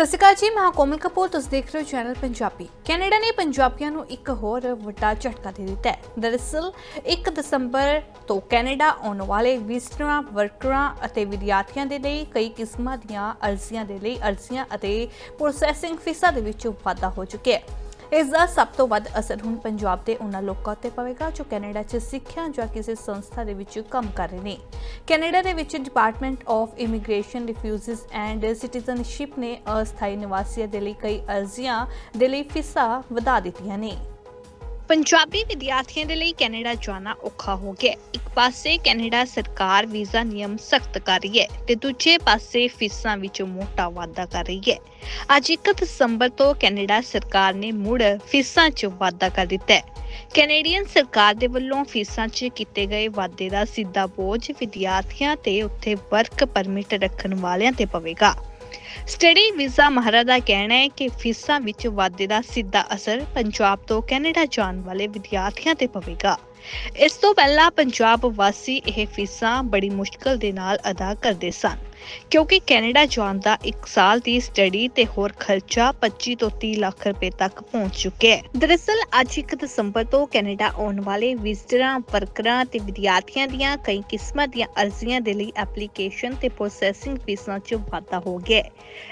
ਸਤਿ ਸ਼੍ਰੀ ਅਕਾਲ ਜੀ, ਮੈਂ ਕੋਮਲ ਕਪੂਰ, ਤੁਸੀਂ ਦੇਖ ਰਹੇ ਹੋ ਚੈਨਲ ਪੰਜਾਬੀ। ਕੈਨੇਡਾ ਨੇ ਪੰਜਾਬੀਆਂ ਨੂੰ ਇੱਕ ਹੋਰ ਵੱਡਾ ਝਟਕਾ ਦੇ ਦਿੱਤਾ ਹੈ। ਦਰਅਸਲ 1 ਦਸੰਬਰ ਤੋਂ ਕੈਨੇਡਾ ਆਉਣ ਵਾਲੇ ਵਿਜ਼ਟਰਾਂ, ਵਰਕਰਾਂ ਅਤੇ ਵਿਦਿਆਰਥੀਆਂ ਦੇ ਲਈ ਕਈ ਕਿਸਮਾਂ ਦੀਆਂ ਅਰਜ਼ੀਆਂ ਦੇ ਲਈ ਅਰਜ਼ੀਆਂ ਅਤੇ ਪ੍ਰੋਸੈਸਿੰਗ ਫੀਸਾਂ ਦੇ ਵਿੱਚ ਵਾਧਾ ਹੋ ਚੁੱਕਿਆ ਹੈ। ਇਸ ਦਾ ਸਭ ਤੋਂ ਵੱਧ ਅਸਰ ਹੁਣ ਪੰਜਾਬ ਦੇ ਉਹਨਾਂ ਲੋਕਾਂ ਉੱਤੇ ਪਵੇਗਾ ਜੋ ਕੈਨੇਡਾ 'ਚ ਸਿੱਖਿਆ ਜਾਂ ਕਿਸੇ ਸੰਸਥਾ ਦੇ ਵਿੱਚ ਕੰਮ ਕਰ ਰਹੇ ਨੇ। ਕੈਨੇਡਾ ਦੇ ਵਿੱਚ department of immigration refugees and citizenship ਨੇ ਅਸਥਾਈ ਨਿਵਾਸੀਆਂ ਦੇ ਲਈ ਕਈ ਅਰਜ਼ੀਆਂ ਦੇ ਲਈ ਫੀਸਾਂ ਵਧਾ ਦਿੱਤੀਆਂ ਨੇ। ਪੰਜਾਬੀ ਵਿਦਿਆਰਥੀਆਂ ਦੇ ਲਈ ਕੈਨੇਡਾ ਜਾਣਾ ਔਖਾ ਹੋ ਗਿਆ। ਇੱਕ ਪਾਸੇ ਕੈਨੇਡਾ ਸਰਕਾਰ ਵੀਜ਼ਾ ਨਿਯਮ ਸਖਤ ਕਰ ਰਹੀ ਹੈ ਤੇ ਦੂਜੇ ਪਾਸੇ ਫੀਸਾਂ ਵਿੱਚ ਮੋਟਾ ਵਾਧਾ ਕਰ ਰਹੀ ਹੈ। ਅੱਜ 1 ਦਸੰਬਰ ਤੋਂ ਕੈਨੇਡਾ ਸਰਕਾਰ ਨੇ ਮੁੜ ਫੀਸਾਂ 'ਚ ਵਾਧਾ ਕਰ ਦਿੱਤਾ ਹੈ। ਕੈਨੇਡੀਅਨ ਸਰਕਾਰ ਦੇ ਵੱਲੋਂ ਫੀਸਾਂ 'ਚ ਕੀਤੇ ਗਏ ਵਾਧੇ ਦਾ ਸਿੱਧਾ ਬੋਝ ਵਿਦਿਆਰਥੀਆਂ ਤੇ ਉੱਥੇ ਵਰਕ ਪਰਮਿਟ ਰੱਖਣ ਵਾਲਿਆਂ ਤੇ ਪਵੇਗਾ। ਸਟੱਡੀ ਵੀਜ਼ਾ ਮਹਾਰਾ ਦਾ ਕਹਿਣਾ ਹੈ ਕਿ ਫੀਸਾਂ ਵਿੱਚ ਵਾਧੇ ਦਾ ਸਿੱਧਾ ਅਸਰ ਪੰਜਾਬ ਤੋਂ ਕੈਨੇਡਾ ਜਾਣ ਵਾਲੇ ਵਿਦਿਆਰਥੀਆਂ ਤੇ ਪਵੇਗਾ। ਇਸ ਤੋਂ ਪਹਿਲਾਂ ਪੰਜਾਬ ਵਾਸੀ ਇਹ ਫੀਸਾਂ ਬੜੀ ਮੁਸ਼ਕਲ ਦੇ ਨਾਲ ਅਦਾ ਕਰਦੇ ਸਨ, ਕਿਉਂਕਿ ਕੈਨੇਡਾ ਜਾਣ ਦਾ 1 ਸਾਲ ਦੀ ਸਟੱਡੀ ਤੇ ਹੋਰ ਖਰਚਾ 25 ਤੋਂ 30 ਲੱਖ ਰੁਪਏ ਤੱਕ ਪਹੁੰਚ ਚੁੱਕਿਆ ਹੈ। ਦਰਅਸਲ, ਅੱਜ 1 ਦਸੰਬਰ ਤੋਂ ਕੈਨੇਡਾ ਆਉਣ ਵਾਲੇ ਵਿਜ਼ਟਰਾਂ, ਵਰਕਰਾਂ ਤੇ ਵਿਦਿਆਰਥੀਆਂ ਦੀਆਂ ਕਈ ਕਿਸਮਾਂ ਦੀਆਂ ਅਰਜ਼ੀਆਂ ਦੇ ਲਈ ਐਪਲੀਕੇਸ਼ਨ ਤੇ ਪ੍ਰੋਸੈਸਿੰਗ ਫੀਸਾਂ 'ਚ ਵਾਧਾ ਹੋ ਗਿਆ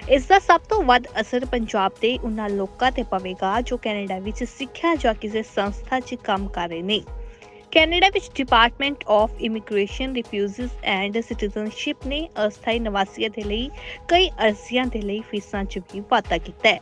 ਇਸ ਦਾ ਸਭ ਤੋਂ ਵੱਧ ਅਸਰ ਪੰਜਾਬ ਦੇ ਉਹਨਾਂ ਲੋਕਾਂ ਤੇ ਪਵੇਗਾ ਜੋ ਕੈਨੇਡਾ ਵਿੱਚ ਸਿੱਖਿਆ ਜਾਂ ਕਿਸੇ ਸੰਸਥਾ 'ਚ ਕੰਮ ਕਰ ਰਹੇ ਨੇ। ਕੈਨੇਡਾ ਵਿੱਚ department of immigration refugees and citizenship ਨੇ ਅਸਥਾਈ ਨਿਵਾਸੀਆਂ ਦੇ ਲਈ ਕਈ ਅਰਜ਼ੀਆਂ ਦੇ ਲਈ ਫੀਸਾਂ 'ਚ ਵੀ ਵਾਧਾ ਕੀਤਾ ਹੈ।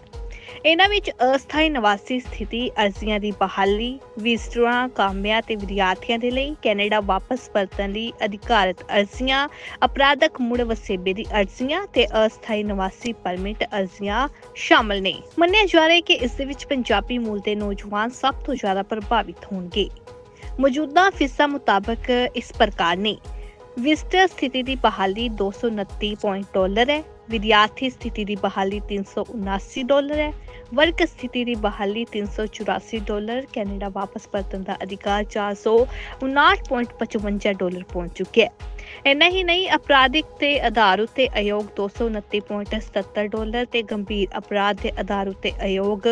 ਇਹਨਾਂ ਵਿੱਚ ਅਸਥਾਈ ਨਿਵਾਸੀ ਸਥਿਤੀ, ਅਰਜ਼ੀਆਂ ਦੀ ਬਹਾਲੀ, ਵਿਜ਼ਟਰਾਂ, ਕਾਮਿਆਂ ਤੇ ਵਿਦਿਆਰਥੀਆਂ ਦੇ ਲਈ ਕੈਨੇਡਾ ਵਾਪਸ ਪਰਤਣ ਲਈ ਅਧਿਕਾਰਤ ਅਰਜ਼ੀਆਂ, ਅਪਰਾਧਕ ਮੁੜ ਵਸੇਬੇ ਦੀ ਅਰਜ਼ੀਆਂ ਤੇ ਅਸਥਾਈ ਨਿਵਾਸੀ ਪਰਮਿਟ ਅਰਜ਼ੀਆਂ ਸ਼ਾਮਲ ਨੇ। ਮੰਨਿਆ ਜਾ ਰਿਹਾ ਹੈ ਕਿ ਇਸ ਦੇ ਵਿੱਚ ਪੰਜਾਬੀ ਮੂਲ ਦੇ ਨੌਜਵਾਨ ਸਭ ਤੋਂ ਜ਼ਿਆਦਾ ਪ੍ਰਭਾਵਿਤ ਹੋਣਗੇ। ਮੌਜੂਦਾ ਫੀਸਾਂ ਮੁਤਾਬਕ ਇਸ ਪ੍ਰਕਾਰ ਨੇ। ਵਿਜ਼ਟਰ ਸਥਿਤੀ ਦੀ ਬਹਾਲੀ 229 ਪੁਆਇੰਟ ਡਾਲਰ ਹੈ, ਵਿਦਿਆਰਥੀ ਸਥਿਤੀ ਦੀ ਬਹਾਲੀ 379 ਡਾਲਰ ਹੈ ਵਰਕ ਸਥਿਤੀ ਦੀ ਬਹਾਲੀ 384 ਡਾਲਰ ਕੈਨੇਡਾ ਵਾਪਸ ਪਰਤਣ ਦਾ ਅਧਿਕਾਰ 459.55 ਡਾਲਰ ਪਹੁੰਚ ਚੁੱਕਿਆ ਹੈ। ਇੰਨਾ ਹੀ ਨਹੀਂ, ਅਪਰਾਧਿਕ ਤੇ ਆਧਾਰ ਉੱਤੇ ਅਯੋਗ 229.77 ਡਾਲਰ ਤੇ ਗੰਭੀਰ ਅਪਰਾਧ ਦੇ ਆਧਾਰ ਉਤੇ ਅਯੋਗ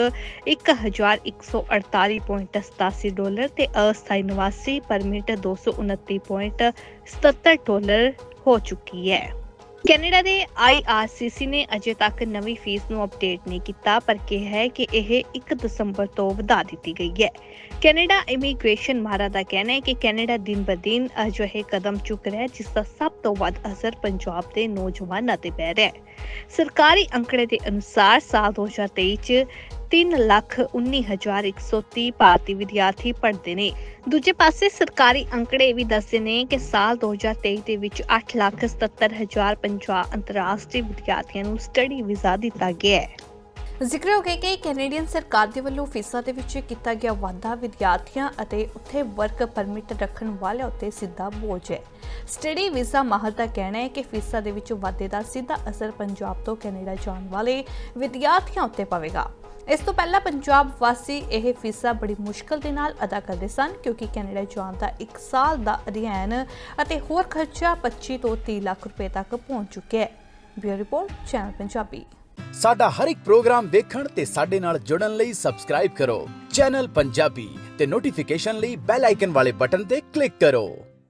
1148.87 ਡਾਲਰ ਤੇ ਅਸਥਾਈ ਨਿਵਾਸੀ ਪਰਮਿਟ 229.77 ਡਾਲਰ ਹੋ ਚੁੱਕੀ ਹੈ। ਕੈਨੇਡਾ ਦੇ IRCC ਨੇ ਅਜੇ ਤੱਕ ਨਵੀਂ ਫੀਸ ਨੂੰ ਅਪਡੇਟ ਨਹੀਂ ਕੀਤਾ, ਪਰ ਕਿਹਾ ਹੈ ਕਿ ਇਹ 1 ਦਸੰਬਰ ਤੋਂ ਵਧਾ ਦਿੱਤੀ ਗਈ ਹੈ। ਕੈਨੇਡਾ ਇਮੀਗ੍ਰੇਸ਼ਨ ਮਾਹਰਾਂ ਦਾ ਕਹਿਣਾ ਹੈ ਕਿ ਕੈਨੇਡਾ ਦਿਨ ਬਦਿਨ ਅਜਿਹੇ ਕਦਮ ਚੁੱਕ ਰਿਹਾ ਹੈ, ਜਿਸ ਦਾ ਸਭ ਤੋਂ ਵੱਧ ਅਸਰ ਪੰਜਾਬ ਦੇ ਨੌਜਵਾਨਾਂ ਤੇ ਪੈ ਰਿਹਾ ਹੈ। ਸਰਕਾਰੀ ਅੰਕੜੇ ਦੇ ਅਨੁਸਾਰ ਸਾਲ 2023 ਚ 319130 ਭਾਰਤੀ ਵਿਦਿਆਰਥੀ ਪੜ੍ਹਦੇ ਨੇ। ਦੂਜੇ ਪਾਸੇ ਸਰਕਾਰੀ ਅੰਕੜੇ ਵੀ ਦੱਸਦੇ ਨੇ ਕਿ ਸਾਲ 2023 ਦੇ ਵਿੱਚ 877050 ਅੰਤਰਰਾਸ਼ਟਰੀ ਵਿਦਿਆਰਥੀਆਂ ਨੂੰ ਸਟੱਡੀ ਵੀਜ਼ਾ ਦਿੱਤਾ ਗਿਆ ਹੈ। ਜ਼ਿਕਰ ਹੋ ਗਿਆ ਕਿ ਕੈਨੇਡੀਅਨ ਸਰਕਾਰ ਦੇ ਵੱਲੋਂ ਫੀਸਾਂ ਦੇ ਵਿੱਚ ਕੀਤਾ ਗਿਆ ਵਾਧਾ ਵਿਦਿਆਰਥੀਆਂ ਅਤੇ ਉੱਥੇ ਵਰਕ ਪਰਮਿਟ ਰੱਖਣ ਵਾਲਿਆਂ ਉੱਤੇ ਸਿੱਧਾ ਬੋਝ ਹੈ। ਸਟੱਡੀ ਵੀਜ਼ਾ ਮਾਹਰ ਦਾ ਕਹਿਣਾ ਹੈ ਕਿ ਫੀਸਾਂ ਦੇ ਵਿੱਚ ਵਾਧੇ ਦਾ ਸਿੱਧਾ ਅਸਰ ਪੰਜਾਬ ਤੋਂ ਕੈਨੇਡਾ ਜਾਣ ਵਾਲੇ ਵਿਦਿਆਰਥੀਆਂ ਉੱਤੇ ਪਵੇਗਾ। ਇਸ ਤੋਂ ਪਹਿਲਾਂ ਪੰਜਾਬ ਵਾਸੀ ਇਹ ਫੀਸਾਂ ਬੜੀ ਮੁਸ਼ਕਲ ਦੇ ਨਾਲ ਅਦਾ ਕਰਦੇ ਸਨ, ਕਿਉਂਕਿ ਕੈਨੇਡਾ ਜਾਣ ਦਾ 1 ਸਾਲ ਦਾ ਅਧਿਐਨ ਅਤੇ ਹੋਰ ਖਰਚਾ 25 ਤੋਂ 30 ਲੱਖ ਰੁਪਏ ਤੱਕ ਪਹੁੰਚ ਚੁੱਕਿਆ ਹੈ। Bureau report, channel Punjabi. ਸਾਡਾ ਹਰ ਇੱਕ ਪ੍ਰੋਗਰਾਮ ਦੇਖਣ ਤੇ ਸਾਡੇ ਨਾਲ ਜੁੜਨ ਲਈ ਸਬਸਕ੍ਰਾਈਬ ਕਰੋ। ਚੈਨਲ ਪੰਜਾਬੀ ਤੇ ਨੋਟੀਫਿਕੇਸ਼ਨ ਲਈ ਬੈਲ ਆਈਕਨ ਵਾਲੇ ਬਟਨ ਤੇ ਕਲਿੱਕ ਕਰੋ।